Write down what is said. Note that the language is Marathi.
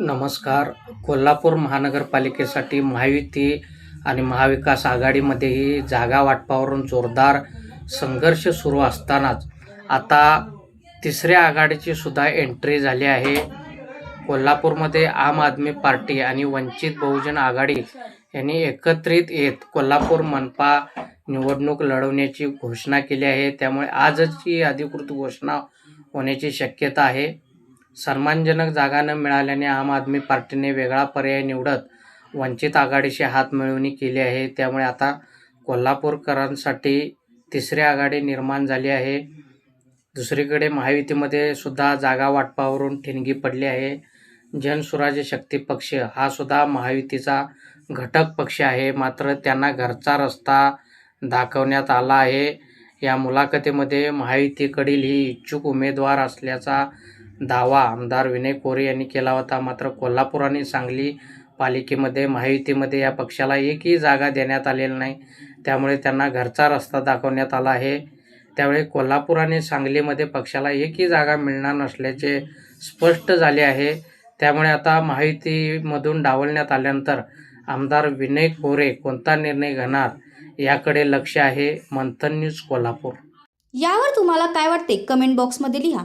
नमस्कार. कोल्हापूर महानगरपालिकेसाठी महायुती आणि महाविकास आघाडीमध्येही जागा वाटपावरून जोरदार संघर्ष सुरू असतानाच आता तिसऱ्या आघाडीची सुद्धा एंट्री झाली आहे. कोल्हापूरमध्ये आम आदमी पार्टी आणि वंचित बहुजन आघाडी यांनी एकत्रित येत कोल्हापूर मनपा निवडणूक लढवण्याची घोषणा केली आहे. त्यामुळे आजच ही अधिकृत घोषणा होण्याची शक्यता आहे. सन्मानजनक जागा न मिळाल्याने आम आदमी पार्टीने वेगळा पर्याय निवडत वंचित आघाडीशी हातमिळवणी केली आहे. त्यामुळे आता कोल्हापूरकरांसाठी तिसरी आघाडी निर्माण झाली आहे. दुसरीकडे महायुतीमध्ये सुद्धा जागा वाटपावरून ठिणगी पडली आहे. जनसुराज्य शक्ती पक्ष हा सुद्धा महायुतीचा घटक पक्ष आहे. मात्र त्यांना घरचा रस्ता दाखवण्यात आला आहे. या मुलाखतीमध्ये महायुतीकडील ही इच्छुक उमेदवार असल्याचा दावा आमदार विनय कोरे यांनी केला होता. मात्र कोल्हापूर आणि सांगली पालिकेमध्ये महायुतीमध्ये या पक्षाला एकही जागा देण्यात आलेली नाही. त्यामुळे त्यांना घरचा रस्ता दाखवण्यात आला आहे. त्यावेळी कोल्हापूर आणि सांगलीमध्ये पक्षाला एकही जागा मिळणार नसल्याचे स्पष्ट झाले आहे. त्यामुळे आता महायुतीमधून डावलण्यात आल्यानंतर आमदार विनय कोरे कोणता निर्णय घेणार याकडे लक्ष आहे. मंथन न्यूज कोल्हापूर. यावर तुम्हाला काय वाटते? कमेंट बॉक्समध्ये लिहा.